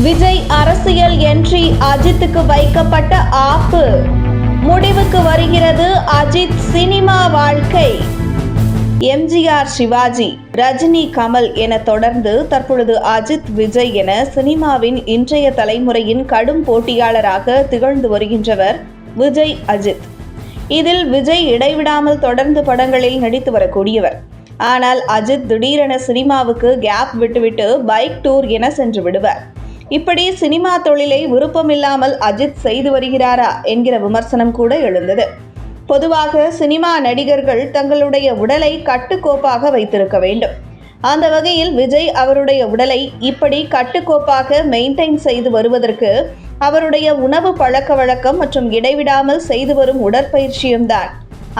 விஜய் அரசியல் என்ட்ரி அஜித்துக்கு வைக்கப்பட்ட ஆப்பு. முடிவுக்கு வருகிறது அஜித் சினிமா வாழ்க்கை. எம்ஜிஆர் சிவாஜி ரஜினி கமல் என தொடர்ந்து தற்பொழுது அஜித் விஜய் என சினிமாவின் இன்றைய தலைமுறையின் கடும் போட்டியாளராக திகழ்ந்து வருகின்றவர் விஜய் அஜித். இதில் விஜய் இடைவிடாமல் தொடர்ந்து படங்களில் நடித்து வரக்கூடியவர். ஆனால் அஜித் திடீரென சினிமாவுக்கு கேப் விட்டுவிட்டு பைக் டூர் என சென்று விடுவார். இப்படி சினிமா தொழிலை விருப்பமில்லாமல் அஜித் செய்து வருகிறாரா என்கிற விமர்சனம் கூட எழுந்தது. பொதுவாக சினிமா நடிகர்கள் தங்களுடைய உடலை கட்டுக்கோப்பாக வைத்திருக்க வேண்டும். அந்த வகையில் விஜய் அவருடைய உடலை இப்படி கட்டுக்கோப்பாக மெயின்டைன் செய்து வருவதற்கு அவருடைய உணவு பழக்க வழக்கம் மற்றும் இடைவிடாமல் செய்து வரும் உடற்பயிற்சியும் தான்.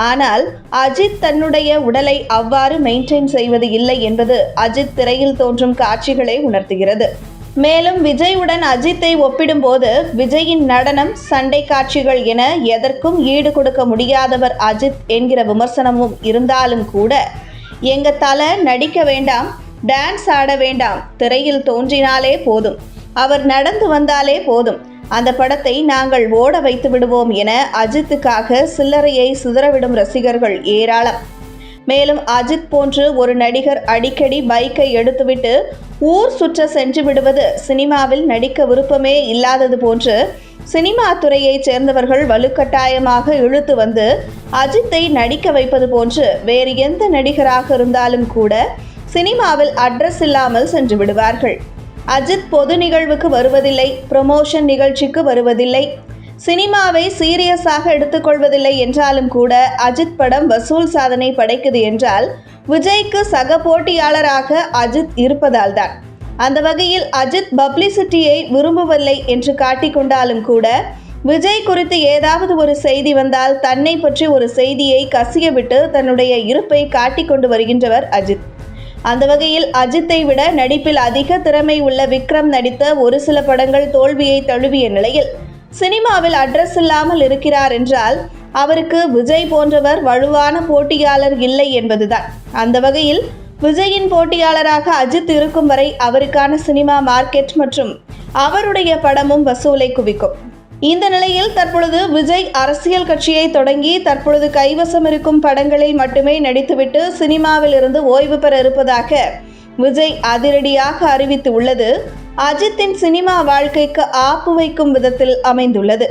ஆனால் அஜித் தன்னுடைய உடலை அவ்வாறு மெயின்டைன் செய்வது இல்லை என்பது அஜித் திரையில் தோன்றும் காட்சிகளை உணர்த்துகிறது. மேலும் விஜயுடன் அஜித்தை ஒப்பிடும்போது விஜயின் நடனம் சண்டை காட்சிகள் என எதற்கும் ஈடு கொடுக்க முடியாதவர் அஜித் என்கிற விமர்சனமும் இருந்தாலும் கூட எங்க தலை நடிக்க வேண்டாம் டான்ஸ் ஆட வேண்டாம் திரையில் தோன்றினாலே போதும். அவர் நடந்து வந்தாலே போதும். அந்த படத்தை நாங்கள் ஓட வைத்து விடுவோம் என அஜித்துக்காக சில்லறையை சிதறவிடும் ரசிகர்கள் ஏராளம். மேலும் அஜித் போன்று ஒரு நடிகர் அடிக்கடி பைக்கை எடுத்துவிட்டு ஊர் சுற்ற சென்று விடுவது சினிமாவில் நடிக்க விருப்பமே இல்லாதது போன்று சினிமா துறையைச் சேர்ந்தவர்கள் வலுக்கட்டாயமாக இழுத்து வந்து அஜித்தை நடிக்க வைப்பது போன்று வேறு எந்த நடிகராக இருந்தாலும் கூட சினிமாவில் அட்ரஸ் இல்லாமல் சென்று விடுவார்கள். அஜித் பொது நிகழ்வுக்கு வருவதில்லை ப்ரமோஷன் நிகழ்ச்சிக்கு வருவதில்லை. சினிமாவை சீரியஸாக எடுத்துக்கொள்வதில்லை என்றாலும் கூட அஜித் படம் வசூல் சாதனை படைக்குது என்றால் விஜய்க்கு சக போட்டியாளராக அஜித் இருப்பதால் தான் அந்த வகையில் அஜித் பப்ளிசிட்டியை விரும்பவில்லை என்று காட்டிக்கொண்டாலும் கூட விஜய் குறித்து ஏதாவது ஒரு செய்தி வந்தால் தன்னை பற்றி ஒரு செய்தியை கசியவிட்டு தன்னுடைய இருப்பை காட்டிக்கொண்டு வருகின்றவர் அஜித். அந்த வகையில் அஜித்தை விட நடிப்பில் அதிக திறமை உள்ள விக்ரம் நடித்த ஒரு சில படங்கள் தோல்வியை தழுவிய நிலையில் சினிமாவில் அட்ரஸ் இல்லாமல் இருக்கிறார் என்றால் அவருக்கு விஜய் போன்றவர் வலுவான போட்டியாளர் இல்லை என்பதுதான். அந்த வகையில் விஜயின் போட்டியாளராக அஜித் இருக்கும் வரை அவருக்கான சினிமா மார்க்கெட் மற்றும் அவருடைய படமும் வசூலை குவிக்கும். இந்த நிலையில் தற்பொழுது விஜய் அரசியல் கட்சியை தொடங்கி தற்பொழுது கைவசம் இருக்கும் படங்களில் மட்டுமே நடித்துவிட்டு சினிமாவில் இருந்து ஓய்வு பெற இருப்பதாக விஜய் அதிரடியாக அறிவித்து உள்ளது. அஜித்தின் சினிமா வாழ்க்கைக்கு ஆப்பு வைக்கும் விதத்தில் அமைந்துள்ளது.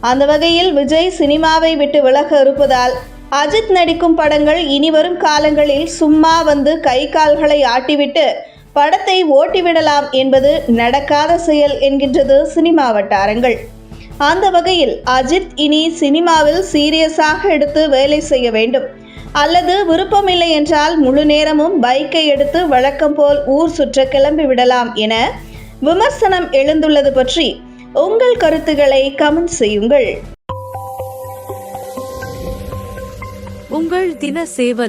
அந்த வகையில் விஜய் சினிமாவை விட்டு விலக இருப்பதால் அஜித் நடிக்கும் படங்கள் இனிவரும் காலங்களில் சும்மா வந்து கை கால்களை ஆட்டிவிட்டு படத்தை ஓட்டிவிடலாம் என்பது நடக்காத செயல் என்கின்றது சினிமா வட்டாரங்கள். அந்த வகையில் அஜித் இனி சினிமாவில் சீரியஸாக எடுத்து வேலை செய்ய வேண்டும். அல்லது விருப்பமில்லை என்றால் முழு நேரமும் பைக்கை எடுத்து வழக்கம் போல் ஊர் சுற்ற கிளம்பி விடலாம் என விமர்சனம் எழுந்துள்ளது பற்றி உங்கள் கருத்துக்களை கமெண்ட் செய்யுங்கள். உங்கள் தின சேவல்.